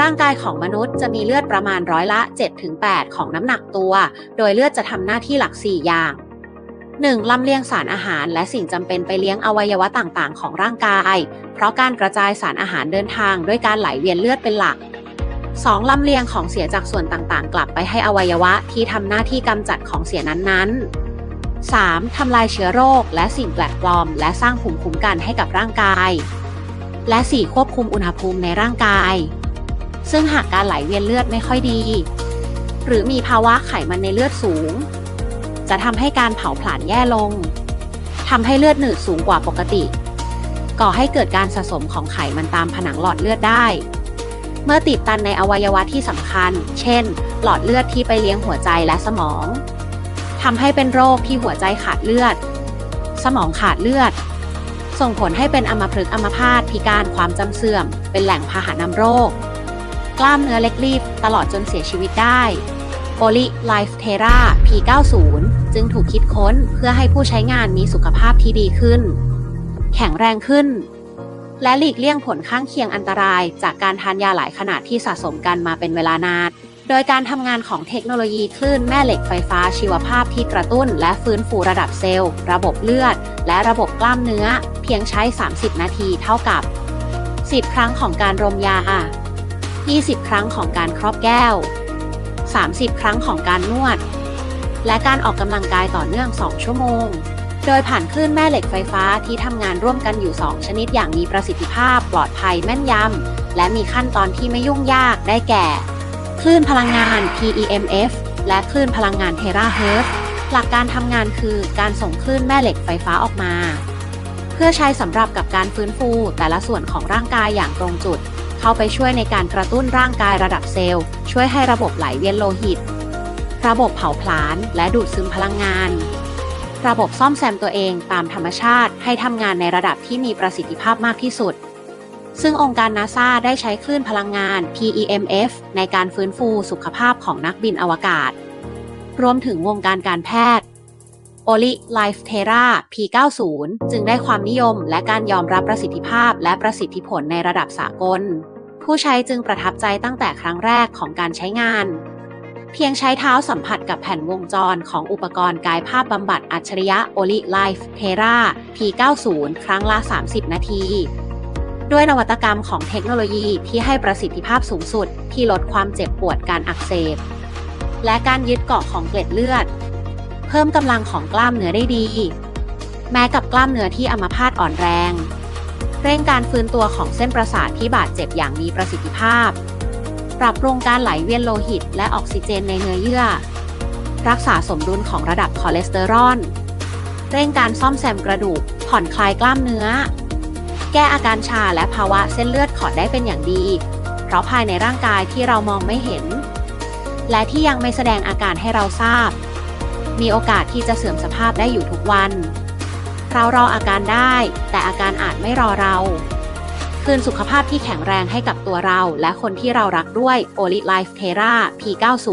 ร่างกายของมนุษย์จะมีเลือดประมาณร้อยละ 7-8 ของน้ำหนักตัว โดยเลือดจะทำหน้าที่หลัก 4 อย่าง 1. ลำเลียงสารอาหารและสิ่งจำเป็นไปเลี้ยงอวัยวะต่างๆ ของร่างกาย เพราะการกระจายสารอาหารเดินทางด้วยการไหลเวียนเลือดเป็นหลัก 2. ลำเลียงของเสียจากส่วนต่างๆ กลับไปให้อวัยวะที่ทำหน้าที่กำจัดของเสียนั้นๆ 3. ทำลายเชื้อโรคและสิ่งแปลกปลอม และสร้างภูมิคุ้มกันให้กับร่างกาย และ 4. ควบคุมอุณหภูมิในร่างกาย ซึ่งหากการไหลเวียนเลือดไม่ค่อยดี หรือมีภาวะไขมันในเลือดสูง จะทำให้การเผาผลาญแย่ลงทำให้เลือดหนืดสูงกว่าปกติ ก่อให้เกิดการสะสมของไขมันตามผนังหลอดเลือดได้ เมื่อติดตันในอวัยวะที่สำคัญ เช่น หลอดเลือดที่ไปเลี้ยงหัวใจและสมองทำให้เป็นโรคที่หัวใจขาดเลือด สมองขาดเลือด ส่งผลให้เป็นอัมพฤกษ์อัมพาตพิการความจำเสื่อม เป็นแหล่งพาหะนำโรค กล้ามเนื้อเล็กรีบตลอดจนเสียชีวิตได้โ o ลิไลฟ์เทรา P90 จึงถูกคิดค้นเพื่อให้ผู้ใช้งานมีสุขภาพที่ดีขึ้น แข็งแรงขึ้น และหลีกเลี่ยงผลข้างเคียงอันตราย จากการทานยาหลายขนาดที่สะสมกันมาเป็นเวลานาน โดยการทำงานของเทคโนโลยีคลื่นแม่เหล็กไฟฟ้าชีวภาพที่กระตุ้น และฟื้นฟูระดับเซลล์ ระบบเลือด และระบบกล้ามเนื้อ เพียงใช้ 30 นาทีเท่ากับ 10 ครั้งของการรมยา 20 ครั้งของการครอบแก้ว 30 ครั้งของการนวด และการออกกำลังกายต่อเนื่อง 2 ชั่วโมง โดยผ่านคลื่นแม่เหล็กไฟฟ้าที่ทำงานร่วมกันอยู่ 2 ชนิดอย่างมีประสิทธิภาพ ปลอดภัยแม่นยำ และมีขั้นตอนที่ไม่ยุ่งยากได้แก่ คลื่นพลังงาน PEMF และคลื่นพลังงานเทราเฮิรตซ์หลักการทำงานคือการส่งคลื่นแม่เหล็กไฟฟ้าออกมา เพื่อใช้สำหรับกับการฟื้นฟูแต่ละส่วนของร่างกายอย่างตรงจุด เข้าไปช่วยในการกระตุ้นร่างกายระดับเซลล์ ช่วยให้ระบบไหลเวียนโลหิต ระบบเผาผลาญและดูดซึมพลังงาน ระบบซ่อมแซมตัวเองตามธรรมชาติให้ทำงานในระดับที่มีประสิทธิภาพมากที่สุด ซึ่งองค์การนาซาได้ใช้คลื่นพลังงาน PEMF ในการฟื้นฟูสุขภาพของนักบินอวกาศ รวมถึงวงการการแพทย์ o l i Life Terra P90 จึงได้ความนิยมและการยอมรับประสิทธิภาพและประสิทธิผลในระดับสากล ผู้ใช้จึงประทับใจตั้งแต่ครั้งแรกของการใช้งาน เพียงใช้เท้าสัมผัสกับแผ่นวงจรของอุปกรณ์กายภาพบำบัดอัจฉริยะ o l i Life Terra P90 ครั้งละ 30 นาที ด้วยนวัตกรรมของเทคโนโลยีที่ให้ประสิทธิภาพสูงสุดที่ลดความเจ็บปวดการอักเสบ และการยึดเกาะของเกล็ดเลือด เพิ่มกำลังของกล้ามเนื้อได้ดี แม้กับกล้ามเนื้อที่อัมพาตอ่อนแรง เร่งการฟื้นตัวของเส้นประสาทที่บาดเจ็บอย่างมีประสิทธิภาพ ปรับปรุงการไหลเวียนโลหิต และออกซิเจนในเนื้อเยื่อ รักษาสมดุลของระดับคอเลสเตอรอล เร่งการซ่อมแซมกระดูก ผ่อนคลายกล้ามเนื้อ แก้อาการชาและภาวะเส้นเลือดขอดได้เป็นอย่างดี เพราะภายในร่างกายที่เรามองไม่เห็น และที่ยังไม่แสดงอาการให้เราทราบ มีโอกาสที่จะเสื่อมสภาพได้อยู่ทุกวัน เรารออาการได้ แต่อาการอาจไม่รอเรา คืนสุขภาพที่แข็งแรงให้กับตัวเราและคนที่เรารักด้วยโอลิไลฟเทรา P90